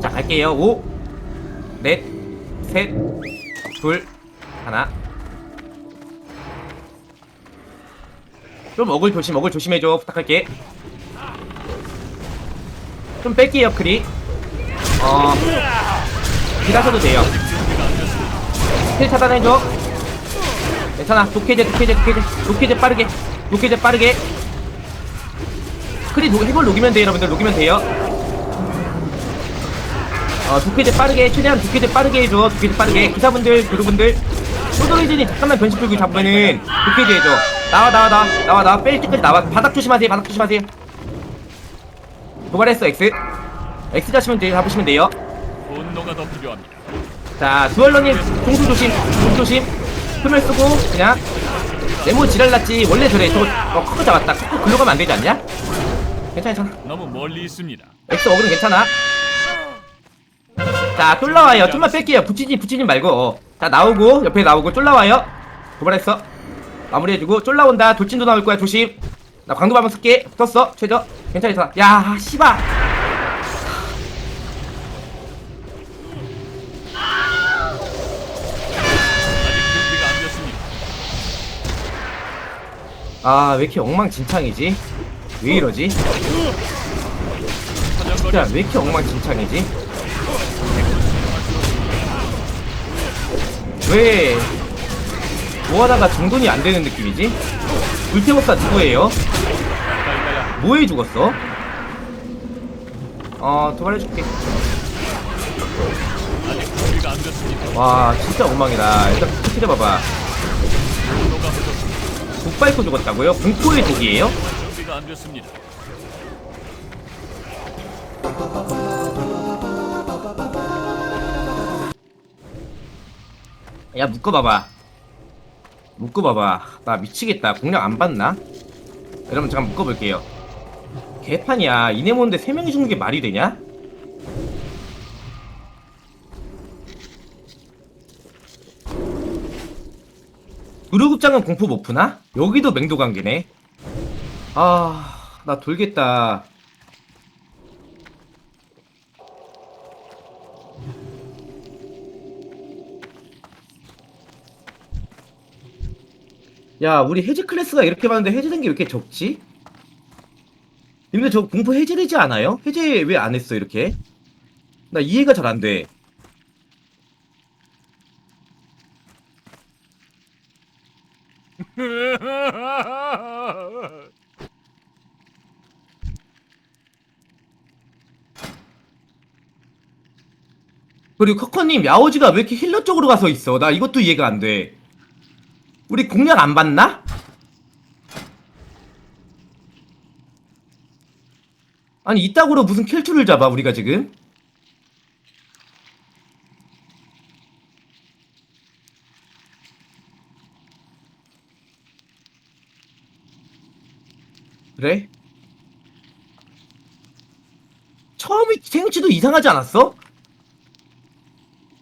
자 갈게요. 5 넷, 셋, 둘, 하나. 좀 어글 조심 어글 조심해줘. 부탁할게. 좀 뺄게요 크리. 어. 기다셔도 돼요. 힐 차단해줘. 괜찮아. 독해제 독해제 독해제 독해제 빠르게. 독해제 빠르게. 크리 녹, 해볼 녹이면 돼요 여러분들. 녹이면 돼요 어 독해제 빠르게 최대한 독해제 빠르게 해줘 독해제 빠르게 기사분들 교도분들 소도리진이 잠깐만 변신 풀고 잡으면은 독해제 해줘 나와 나와 나와 나와 나와 뺄 때까지 나와 바닥 조심하세요 바닥 조심하세요 도발했어 X X 자시면 돼요 잡으시면 돼요 분노가 더 필요합니다. 자, 두얼러님 공수 조심, 공수 조심. 표면 쓰고 그냥 네모 지랄났지. 원래 저래. 저거 어, 커크 잡았다. 커크 글로 가면 안 되지 않냐? 괜찮아, 괜찮아. 너무 멀리 있습니다. 엑스 어그는 괜찮아. 자, 쫄라와요. 좀만 뺄게요. 붙이지, 붙이지 말고. 어. 자, 나오고 옆에 나오고 쫄라와요. 도발했어. 마무리해주고 쫄라온다. 돌진도 나올 거야. 조심. 나 광도 한번 쓸게. 붙었어. 최저. 괜찮아. 야, 씨발. 아직 준비가 안 됐습니다. 아, 왜 이렇게 엉망진창이지? 왜 이러지? 사냥거리 야, 왜 이렇게 엉망진창이지? 왜, 뭐 하다가 정돈이 안 되는 느낌이지? 불태웠다 누구예요? 뭐해 죽었어? 어, 도발해줄게. 와, 진짜 엉망이다. 일단 스킬해봐봐. 독 밟고 죽었다고요? 공포의 독이에요? 준비가 안 됐습니다. 야, 묶어봐봐. 묶어봐봐. 나 미치겠다. 공략 안 받나? 여러분, 잠깐 묶어볼게요. 개판이야. 이네몬데 3명이 죽는 게 말이 되냐? 의료급장은 공포 못 푸나? 여기도 맹도 관계네. 아, 나 돌겠다. 야, 우리 해제 클래스가 이렇게 많은데 해제된 게 왜 이렇게 적지? 근데 저 공포 해제되지 않아요? 해제 왜 안 했어, 이렇게? 나 이해가 잘 안 돼. 그리고 커커님, 야오지가 왜 이렇게 힐러 쪽으로 가서 있어? 나 이것도 이해가 안 돼. 우리 공략 안 받나? 아니 이따구로 무슨 킬투를 잡아 우리가 지금? 그래? 처음에 생치도 이상하지 않았어?